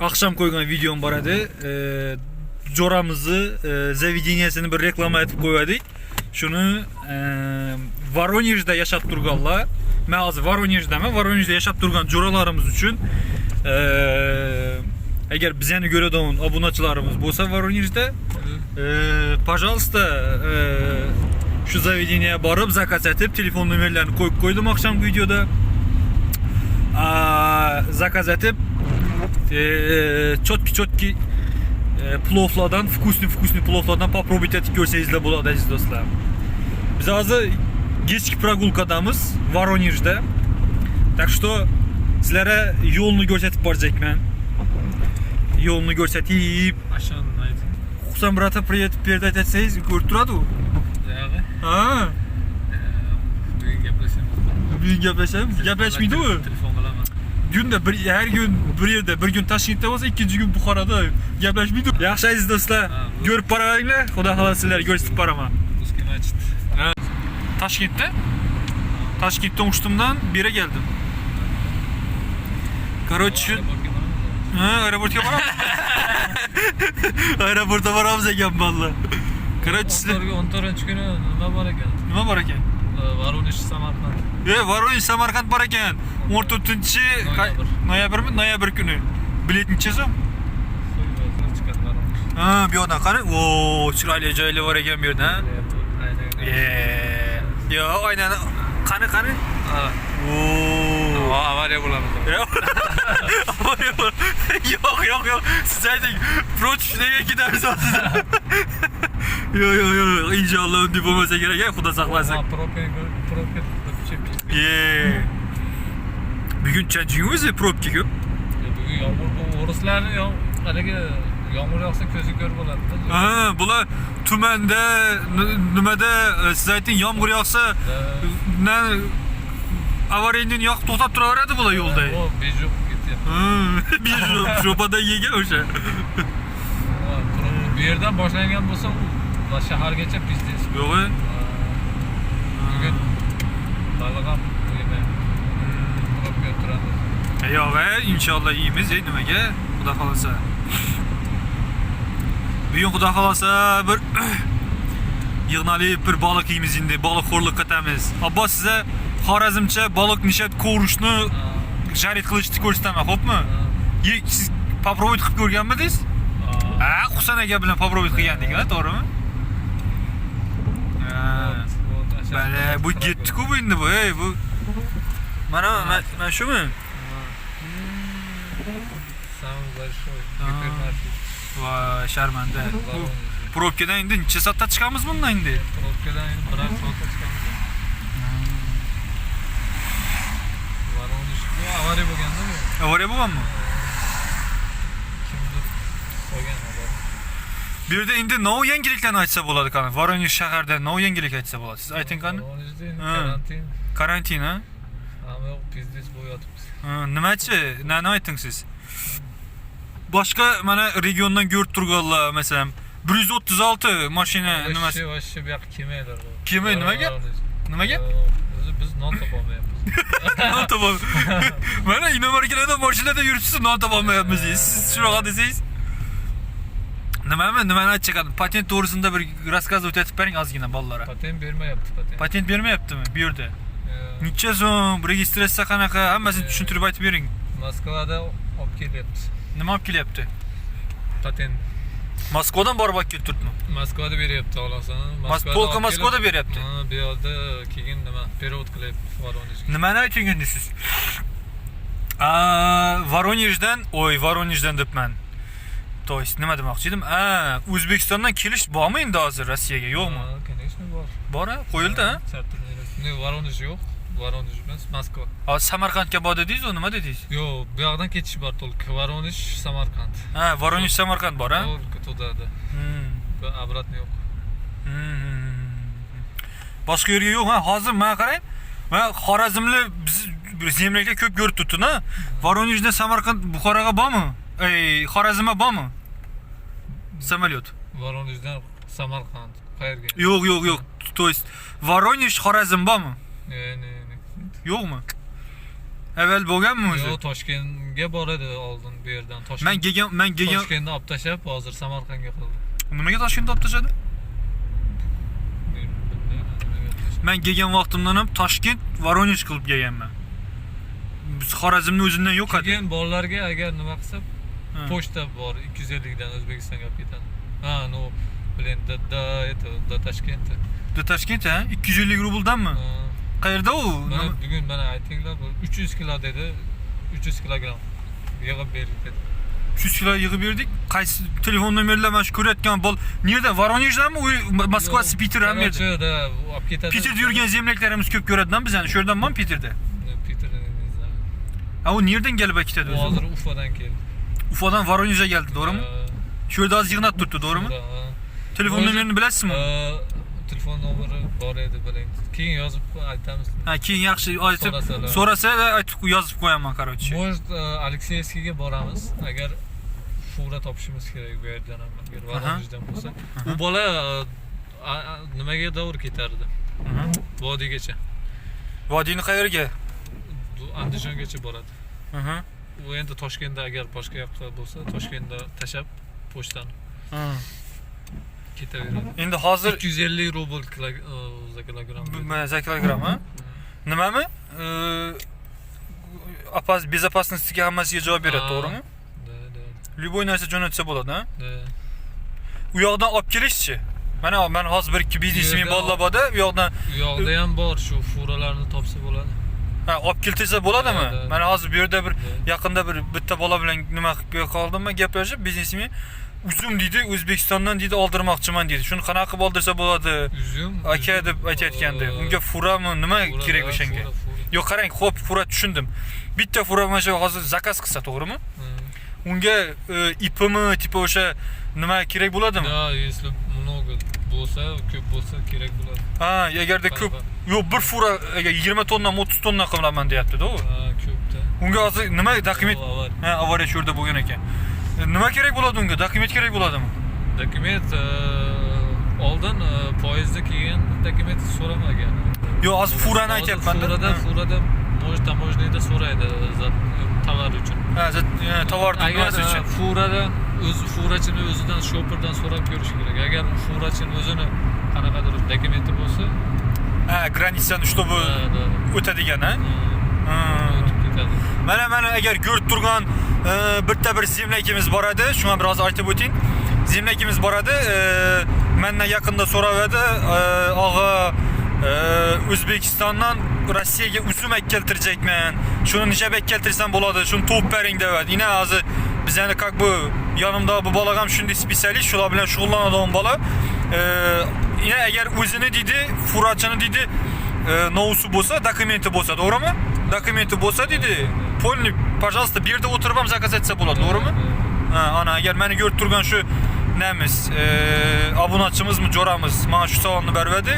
akşam koygan videom var edi. Ee, Joramızı, e, Zavidiniyasini bir reklama etip koyadık. Şunu e, Voronej'de yaşap durganlar. Ben hazır Voronej'de mi? Voronej'de yaşap durgan joralarımız için e, eğer bizeni göre doğun abunaçılarımız bolsa Voronej'de e, пожалуйста e, şu zavidiniye barıp zakaz etip telefon numarlarını koyup koydum akşam videoda. Aa, zakaz etip e, çotki çotki e, plovlardan, вкусный вкусный plovlardan попробовать etip görseniz de болады aziz dostlar. Biz hazır geçki прогулкадамыз Воронеж'de. Так что sizlere yolunu gösterip baracakman. Yolunu gösterip Aşağıdan aytın. Husan brata привет передать etseniz görüp turadi u. Jag'i. Ha, Bugun gaplashamiz. bir gaplashamiz. Gaplashmaydi u. Telefon qilaman. Günde bir, her gün bir yerde, bir gün Toshkentda bo'lsa, ikkinchi gün Buxoroda gaplashmaydi. Yaxshi aziz do'stlar, Ha, bu- ko'rib boraveringlar. Xudo xohlasa sizlarga ko'rsatib boraman. Rусский мачт. Toshkentda Toshkentdan uchtumdan beri keldim. Короче, ha, aeroportga boramiz. Aeroportga boramiz ekan valla. Короче, sizlar 14 kuni nima bor ekan? nima bor ekan? Voronej Samarqand. E, Voronezh Samarqand bor ekan. 14 Noyabr. noyabrmi? Noyabr kuni. Bilet necha so'm? So'yib chiqadi Voronej. Ha, bu yoqdan qani? Oo, chiroyli joylar bor ekan bu yerda. ha? Aynen. Eee. Yo, aynan qani qani? Ha. Oo. Avariya bo'ladi. yo'q yo'q yo'q siz ayting против nega ketamiz hozir yo'q yo'q yo'q inshaalloh unday bo'lmasa kerak ya xudo saqlasin Ha, propen propen deb ye bugun chanching o'zi probka ko'p Bugun yomg'ir bu o'rislarni yom- haligi yomg'ir yog'sa ko'zi ko'r bo'ladi. ha bular tumanda nimada e, siz ayting yomg'ir yog'sa na avariyani yoqib to'xtab turaveradi bular yo'lda. O bejuq ketyapti. Bir sho'padan yegan o'sha Bu yerdan boshlangan bo'lsa u va shahargacha biznes. yo'q e? Bugun baliq ham yemay. Probka turadi. yo'q e, inshaalloh yeymiz e, nimaga xudo xohlasa bugun xudo xohlasa bir yig'nali bir baliq yeymiz endi baliqxo'rlik qilamiz abbo sizga xorazmcha baliq nishat ko'rishni jarid qilishni ko'rsataman xo'pmi Ye- siz попробовать qilib ko'rganmidingiz ha husan aka bilan попробовать qilgandik a to'g'rimi Bale, bu yetdi-ku bu endi bu, ey bu. Mana mana mana shumi? Самый большой А. гипермаркет. Voy, sharmanda. Bu Воронеж. probkadan endi necha soatda chiqamiz bundan endi? Probkadan endi birar soatda chiqamiz. Voronej. Bu avariya bo'lganda bu. Avariya bo'lganmi? Bu yerda endi nov yangiliklarni aytsa bo'ladi qani. Voronezh shaharda nov yangilik aytsa bo'ladi. Siz ayting qani? Karantin. Karantin, ha? Hamma yoq biznes bo'lib yotibmiz. Nimachi? Nani ayting siz? Boshqa mana regiondan ko'rib turganlar, masalan, 136 mashina nimasi? Voshshi bu yoqqa kelmaylar. Kelmaydi, nimaga? Voronej. Nimaga? O'zi biz non topolmayapmiz. non topam. Mana inomarkalarda mashinada yuribsiz, non topolmayapmiz deysiz. Siz shunaqa desangiz Nimami? Nimani aytishgan? Patent to'g'risida bir рассказывать etib bering ozgina bolalarga. Patent bermayapti patent. Patent bermayaptimi bu yerda? Ee, Necha so'm, registratsiya qanaqa, hammasini tushuntirib aytib bering. Moskvada olib kelyapti. Nima olib kelyapti? Patent. Moskvadan borib olib kelib turibmi? Moskvada beryapti xolasini. Mas- polka Moskvada beryapti. Ha, bu yoqda keyin nima? Perevod qilyapti Voronejga. Nimani ayting endi siz? Aa, Voronejdan, oy, Voronejdan debman. То есть nima demoqchi edim? A, O'zbekistondan kelish bormi endi hozir Rossiyaga, yo'qmi? Ha, конечно bor. Bor, a? qo'yildi, a? Charter reys. Ne, Voronej yo'q. Voronej emas, Moskva. Hozir Samarqandga bor dedingiz, u nima dedingiz? Yo'q, bu yoqdan ketish bor только. Voronej, Samarqand. Ha, Voronezh Samarqand bor, a? Только туда-да. Hmm. Bu обратно yo'q. Hmm. Boshqa yerga yo'q, ha? Hozir mana qarang. Mana Xorazmli biz bir zemlaklar ko'p ko'rib turibdi, ha? Voronejdan Samarqand Buxoroga bormi? Ey, Xorazmga bormi? Samolyot. Voronejdan Samarqand. Qayerga? Yo'q, yo'q, yo'q. То есть Voronezh Xorazm bormi? Ne, ne, ne. Yo'qmi? Evvel bo'lganmi o'zi? Yo, Toshkentga boradi oldin bu yerdan. Toshkent. Men kelgan men kelgan Toshkentda olib tashlab, hozir Samarqandga qildi. nimaga Toshkentda olib tashladi? Bilmayman, nimaga tashladi. Men kelgan vaqtimdan ham Toshkent, Voronezh qilib kelganman. Biz Xorazmni o'zidan yo'q edi. Keyin bolalarga agar nima qilsa, Ha. pochta bor 250 dan O'zbekistonga olib ketadi. Ha, no, блин, да, да, это, до Toshkentda. Da Toshkent ha? 250 rubldanmi? Ha. Qayerda u? Mana Nima- bugun mana aytinglar, bu 300 kilo dedi. 300 kilogramm yig'ib berdik dedi. 300 kilo yig'ib berdik. Qaysi telefon nomerlar mana shu ko'rayotgan bol. Nerda? Voronejdanmi? U Moskva, Yo, Piter ham yerda. Короче, да, olib ketadi. Piterda yurgan zemlaklarimiz ko'p ko'radidan bizani. Shu yerdanmi Piterda? Piterda ne znam. Ha u nerdan kelib ketadi U o'zi? hozir Ufadan keldi. Ufadan Voronejga keldi, to'g'rimi? Shu yerda hozir yig'nab turibdi, to'g'rimi? Telefon O'zi- nomerini bilasizmi? telefon nomeri bor edi biling. Keyin yozib aytamiz. Ha, keyin yaxshi aytib So'rasalar. so'rasa aytib yozib qo'yaman, короче. Может, Alekseyevskiyga boramiz agar fura topishimiz kerak bu yerdan ham agar Voronejdan bo'lsa. U bola a, a, nimaga davr ketardi? Aha. Vodiygacha. Vodiyni qayerga? Du- Andijongacha boradi. Aha. U endi Toshkentda agar boshqa yoqqa bo'lsa, Toshkentda tashab pochtani Ha. ketaveradi. Endi hozir 250 rubl kilo- e, za kilogramm. dedi. b- za kilogramm, ha? Nimami? Apas безопасностьga hammasiga javob beradi, Ha. to'g'rimi? Da, da, Любой narsa jo'natsa bo'ladi, ha? da. U yoqdan olib kelishchi. Mana men hozir bir ikki biznesmen yerda bolalar borda, u yoqdan U yoqda ham bor shu furalarni topsa bo'ladi. ha, olib keltirsa bo'ladimi? Da, da. Mana hozir bu yerda bir Da. yaqinda bir bitta bola bilan nima qilib qoldim men gaplashib, biznesmen uzum deydi, O'zbekistondan deydi oldirmoqchiman deydi. Shuni qanaqa qilib oldirsa bo'ladi? Uzum. Aka uzum, deb aytayotgandi. e, Unga furami nima fura, kerak ha, o'shanga? fura, fura. Yo'q, qarang, xo'p, fura tushundim. Bitta fura mana shu hozir zakaz qilsa, to'g'rimi? Ha. Unga e, ipimi, tipi o'sha nima kerak bo'ladimi? Да, если много bo'lsa, ko'p bo'lsa kerak bo'ladi. Ha, agarda ko'p, yo'q, bir fura agar 20 tonna, 30 tonna qilaman deyapti-da u. Ha, ko'pda. Unga hozir nima dokument. Ha, avariya shu yerda bo'lgan ekan. E, Nima kerak bo'ladi unga? Dokument kerak bo'ladimi? Dokument e, oldin e, poyezdda keyin dokument so'ramagan. Yo'q, hozir furani aytyapman-da. Furada, furada может, taможняda so'raydi za- tovar uchun. Ha, zat- e, tovar Agar nimasi e, uchun. furadan o'zi furachini o'zidan shoperdan so'rab ko'rish kerak. Agar furachini o'zini qanaqadir dokumenti bo'lsa, Ha, granitsadan чтобы da, da, o'tadigan, ha? e, Ha. o'tib ketadi. Mana mana agar ko'rib turgan e, bitta bir zemlakimiz bor edi, shuni biroz aytib o'ting. Zemlakimiz bor edi, e, mendan yaqinda so'rab edi, e, og'a e, O'zbekistondan Rossiyaga uzum keltirajakman. Shuni necha bek keltirsam bo'ladi? Shuni to'p bering dedi. Ina hozir bizani как бы yonimda bu bola ham shunday specialist, shular bilan shug'ullanadigan bola. E, ina agar o'zini deydi, furachini deydi, e, nousi bo'lsa, dokumenti bo'lsa, to'g'rimi? Dokumenti bo'lsa deydi, polni, пожалуйста, bu yerda o'tirib ham zakaz etsa bo'ladi, to'g'rimi? Ha, ana agar meni ko'rib turgan shu namiz, e, obunachimizmi, jo'ramiz mana shu savolni beradi.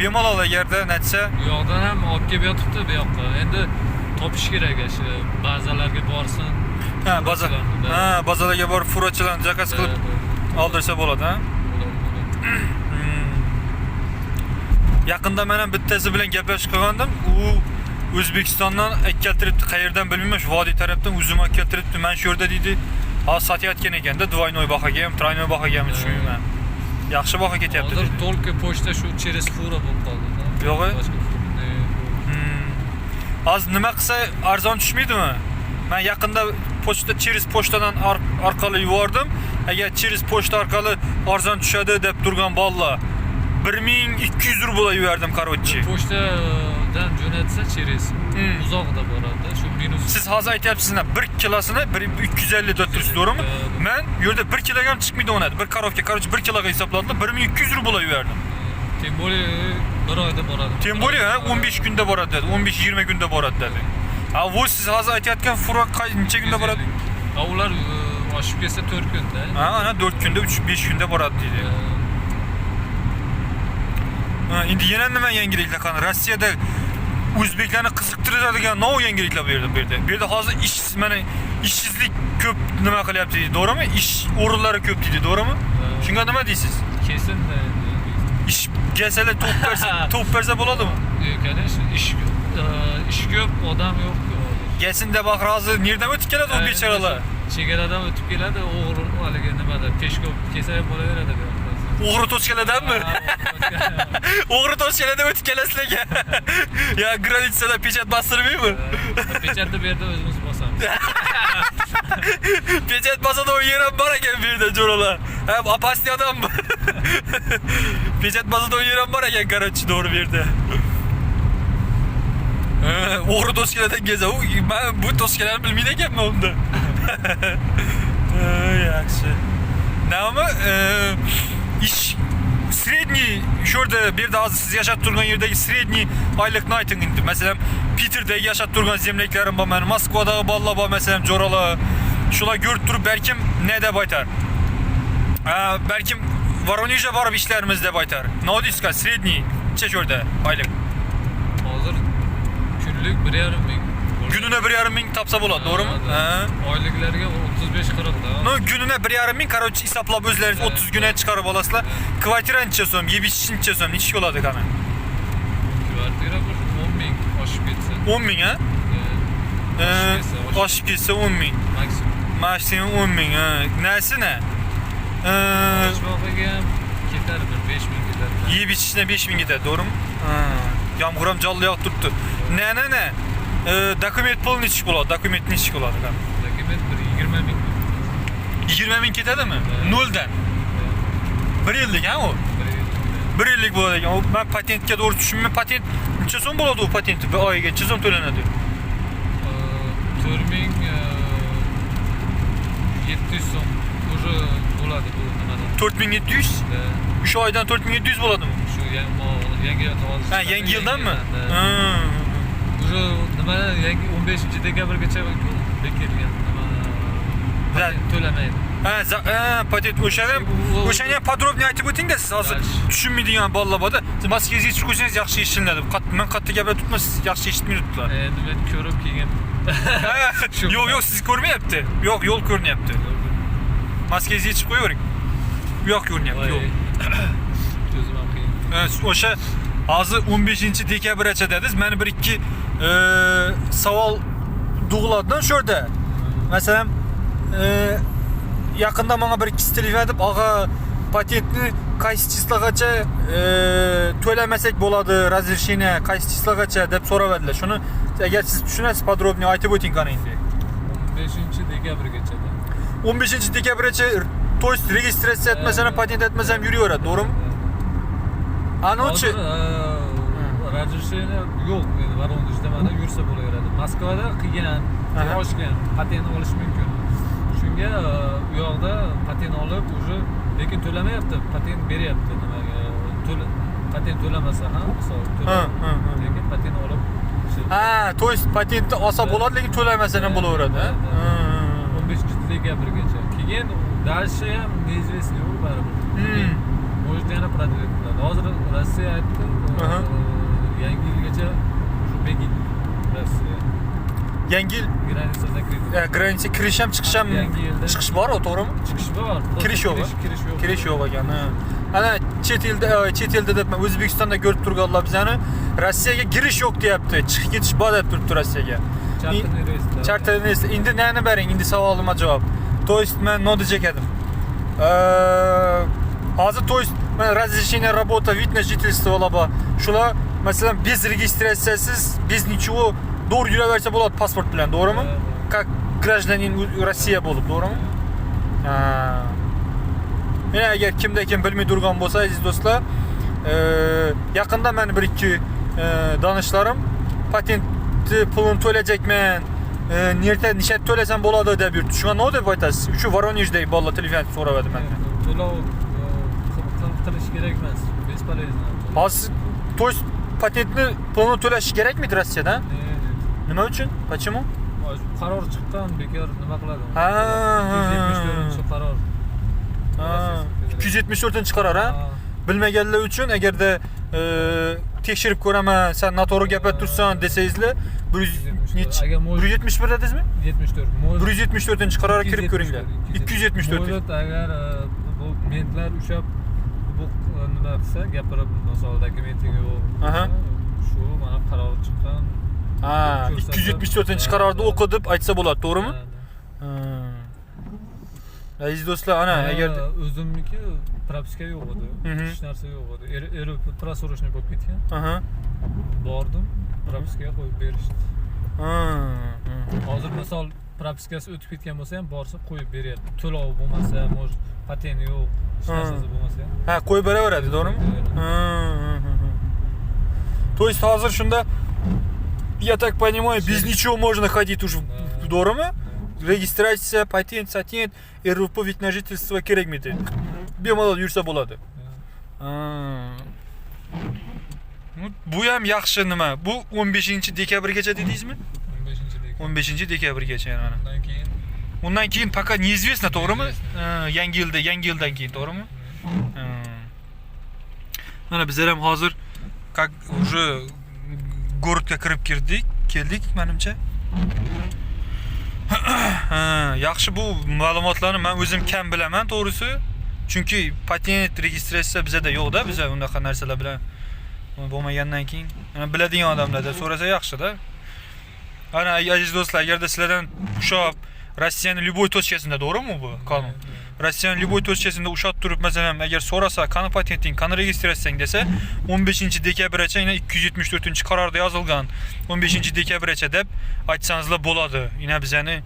bemalol agarda natsa bu yoqdan ham olib kelib yotibdi bu yoqqa endi topish kerak shu bazalarga borsin ha baza ha bazalarga borib furachilarni zakaz qilib oldirsa bo'ladi ha? Hmm. Yaqinda men ham bittasi bilan gaplashib qolgandim u o'zbekistondan keltiribdi qayerdan bilmayman shu vodiy tarafdan uzum keltiribdi mana shu yerda deydi hozir sotayotgan ekanda dvoynoy bahoga ham troynoy bahoga ham tushunmayman Yaxshi baho ketyapti. Hozir dedi. только pochta shu через fura bo'lib qoldi. Yo'q, e? Boshqa fura- e, Hmm. Hozir nima qilsa arzon tushmaydimi? Men yaqinda pochta через pochtadan or- orqali yubordim. Agar через pochta orqali arzon tushadi deb turgan bolalar 1200 rubl yubordim, короче. Bundan yönetse çerez. Hmm. Uzak da bu. Şu minus. Siz Hazay tepsisinden 1 kilosini 1 350 400 doğru mu? Ben yurda 1 kilogram çıkmaydı ona. Bir karovka karoç 1 kiloga hesapladılar. 1 200 ruble verdim. Temboli e, bir oyda boradı. Temboli ha 15 günde boradı dedi. 15-20 günde boradı dedi. Ha bu siz hazır aytayotgan furak necha günde boradı? E, ha ular oshib ketsa 4 kunda. Ha ana 4 kunda 3-5 kunda boradı dedi E, Ha, endi yana nima yangiliklar qani? Rossiyada o'zbeklarni qiziqtiradigan nov yangiliklar bu yerda bu yerda. Bu yerda hozir ish mana ishsizlik ko'p nima qilyapti deydi, to'g'rimi? Ish o'rinlari ko'p deydi, to'g'rimi? Ha. Shunga nima deysiz? Kesin de. Ish kelsalar to'p bersa, to'p bersa bo'ladimi? E, конечно, ish yo'q. e, ish ko'p odam yo'q Gelsin de bak razı. Nereden ötüp geledi o beçaralar? chegaradan o'tib keladi o'g'ri haligi nimada peshko kelsa ham bo'laveradi bu yoqda. Uğru Toşkele'den mi? Ha, Uğru Toşkele'den ötüp gelesine Ya granitsada pechat bastırmıyor mu? pechatni bu yerda o'zimiz bosamiz Pechat basada o yeren var eken bir de Corola. Hem apasti adam mı? Pechat basada o yeren var eken Karaçi doğru bir de. Ee, Uğru Toşkele'den geze. Ben bu Toşkele'ni bilmeyene gelme onda. Ee, Yaxşı. Ne ama e, iş средний şurada bir daha siz yaşat turgan yerdeki sredniy aylık naytın indi. Mesela Peter'de yaşat turgan zemleklerim var. Yani Moskva'da balla var mesela Corala. Şula gört durup belkim ne de baytar. Ha, belkim Voronez'e var işlerimiz de baytar. Ne diyorsun sredniy çeş orada aylık. hozir kunlik bir yarim ming Gününe bir yarım bin tapsa bo'ladi, doğru mu? Ha. oyliklarga 35 40 da No gününe bir yarım bin karoç hesaplab özleriniz 30 güne çıkarıp olasılar. Kvartira neçe so'm, yeb ichish neçe so'm, nechi bo'ladi qani? kvartira bir 10 ming oshib ketsa 10 ming ha? Ee, oshib ketsa 10 ming. maksimum Maksimum 10 ming. ha. Nasi ne? Ee, ketar bir 5 ming ketar yeb ichishine 5 ming ketadi, doğru mu? Ha. Ham jonli yog'ib turibdi. Ne ne ne? Ee, dokument pul nechi bo'ladi? Dokument nechi bo'ladi qani? dokument bir 20 ming 20 ming ketadimi? Evet. Noldan. 1 yillik ha u? Bir- 1 yillik bo'ladi ekan. O, Men patentga to'g'ri tushunmay, patent necha so'm bo'ladi u patenti? Bir oyiga necha so'm to'lanadi? Ee, 4000 700 so'm уже bo'ladi bu nimadan 4700. Ee, 3 oydan 4700 bo'ladimi? shu yangi o- yangi hozir Ha, yangi yildan mı? yildan, Ha. ha. уже nimadan yangi 15 dekabrgacha bekilgan nima Да. Hə, za- hə, patet o'shani o'shani podrobniy aytib o'tingiz. Hozir tushunmaydigan bolalarda maskaga yechib qo'ysangiz yaxshi eshitiladi. Qat- Men qattiq gaplar tutmas, yaxshi eshitmayaptilar. endi men ko'rib keyin Ha, Shu. Yo'q, yo'q, siz ko'rmayapti. Yo'q, yo'l ko'rinyapti. Maskangizni yechib qo'yavering. Bu yoq ko'rinyapti, yo'q. o'zim ham qiyin Ha, siz o'sha hozir 15 dekabrgacha dedingiz. Meni bir ikki e, savol tug'iladidan shu yerda. Masalan, e, yaqinda menga bir ikkisi telefon edib, "Og'a, patentni qaysi chislagacha e, to'lamasak bo'ladi, разрешение qaysi chislagacha?" deb so'ravadilar. Shuni agar siz tushunasiz, podробно aytib o'ting qani endi. 15 dekabrgacha 15 dekabrgacha to есть registratsiya etmasam, patent etmasam yuraveradi, to'g'rimi? Anochi hozir разрешение yo'q endi воронежda mana yursa bo'laveradi moskvada qilgan Aha. ochgan patent olish mumkin shunga e, u yoqda patent olib уже lekin to'lamayapti patent beryapti nimaga to'la- patent to'lamasa ham misol Ha, to'la- ha, ha. lekin patent olib ishlatib- Ha, to есть patentni olsa bo'ladi, lekin to'lamasa ham bo'laveradi. ha? Да, Ha, да. ha, 15 dekabrgacha keyin dальше ham неизвестный u baribir Hmm. может yana продлить qiladi hozir rossiya aytdi e, Aha. yangi yilgacha уже begin rossiya ha. Yangi yil granitsa закрыта e, granitsa kirish ham chiqish ham Yangi yilda- chiqish bor, to'g'rimi? chiqish bor Kirish yo'q. kirish kirish yo'q Kirish yo'q ekan. ha. Ana chet elda e, chet elda deb men O'zbekistonda ko'rib turganlar bizani Rossiyaga kirish yo'q deyapti. Chiqib ketish bor deb turibdi Rossiyaga. charterный reysda Charter neyse. Endi nani bering? Endi savolimga javob. To есть men nodijak edim. Eee, Hozir to есть men разрешение работа, вид на жительство olaba. Shular masalan bez registratsiyasiz, bez ничего doğru yuraversa bo'ladi pasport bilan, to'g'rimi? Evet. Как гражданин Rossiya bo'lib, to'g'rimi? Ha. Yana agar kimda kim bilmay turgan bo'lsa, aziz do'stlar, eee, yaqinda men bir ikki eee, donishlarim patentni pulini to'layajakman. Eee, Nerda nisha to'lasam bo'ladi deb yurdi. Shunga nima deb aytasiz? Shu Voronejda bolalar telefon so'radi mendan. to'lov e, qil- qilish kerak emas бесполезно Hozir to есть patentni pulini to'lash kerakmidi Rossiyada? Nima uchun? Почему? qaror chiqqan bekor nima qiladi Ha, ha, ha. 274 qaror Ha, 274 qaror ha? Ha. bilmaganlar uchun agarda e, tekshirib ko'raman san noto'g'ri gapirib tursan desangizlar bir yuz nechi Agar mo'j- bir yuz yetmish bir dedingizmi 74 Mo'l- bir yuz yetmish to'rtinchi qarorga kirib ko'ringlar ikki yuz yetmish to'rt Mo'lat agar e, bu mentlar ushlab bu e, nima qilsa gapirib misol dokumenting yo'q Aha. shu mana qaror chiqqan ko'rsatib, 274 ha, qarorni ha. o'qi deb aytsa bo'ladi to'g'rimi Ha, Ha. aziz do'stlar ana ha. agar Ha, o'zimniki propiska yo'q edi Mhm. hech narsa yo'q edi Er- eri просрочный bo'lib ketgan Aha. bordim propiskaga qo'yib berishdi Ha. ha. hozir misol propiskasi o'tib ketgan bo'lsa ham borsa qo'yib beryapti to'lovi bo'lmasa может patenti yo'q hech Ha. narsasi bo'lmasa ham ha qo'yib beraveradi to'g'rimi Ha, ha, ha, ha. то есть hozir shunda я так понимаю без ничего можно ходить уже Да. to'g'rimi registratsiya patent satent rvp вид на жительство kerakmidi bemalol yursa bo'ladi Ha. Nu, bu ham yaxshi nima bu 15 dekabrgacha dedingizmi 15 dekabr 15 dekabrgacha yani mana undan keyin undan keyin пока неизвестно to'g'rimi Neizvestno. Ha, yangi yilda yangi yildan keyin to'g'rimi Ha. mana bizlar ham hozir как уже городga kirib kirdik keldik manimcha Ha, yaxshi bu ma'lumotlarni men o'zim kam bilaman to'g'risi chunki patent registratsiya bizada yo'qda biza unaqa narsalar bilan bo'lmagandan keyin mana biladigan odamlardan so'rasa yaxshida ana aziz do'stlar agarda sizlardan o'sha rossiyani любой точкасida to'g'rimi bu qonun rossiyani любой точкасida ushlab turib masalan agar so'rasa qani patenting qani registratsiyang desa 15 dekabrgacha yana 274 qarorda yozilgan 15 dekabrgacha deb aytsangizlar bo'ladi yana bizani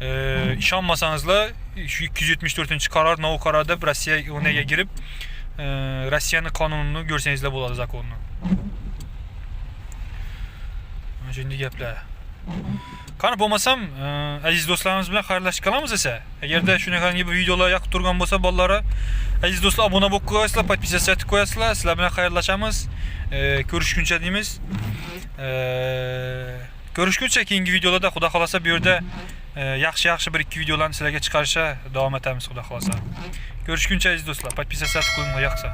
e, ishonmasangizlar shu 274 qaror nov qaror deb rossiya o'rniga girib e, rossiyani qonunini ko'rsangizlar bo'ladi zakonni mana shunday gaplar qani bo'lmasam e, aziz do'stlarimiz bilan xayrlashib qolamiz esa agarda shunaqangi bir videolar yoqib turgan bo'lsa bolalari aziz do'stlar obuna bo'lib qo'yasizlar подписаться etib qo'yasizlar sizlar bilan xayrlashamiz E, ko'rishguncha deymiz E, ko'rishguncha keyingi videolarda xudo xohlasa bu yerda e, yaxshi yaxshi bir ikki videolarni sizlarga chiqarishga davom etamiz xudo xohlasa ko'rishguncha aziz do'stlar подписаться etib qo'yinglar yoqsa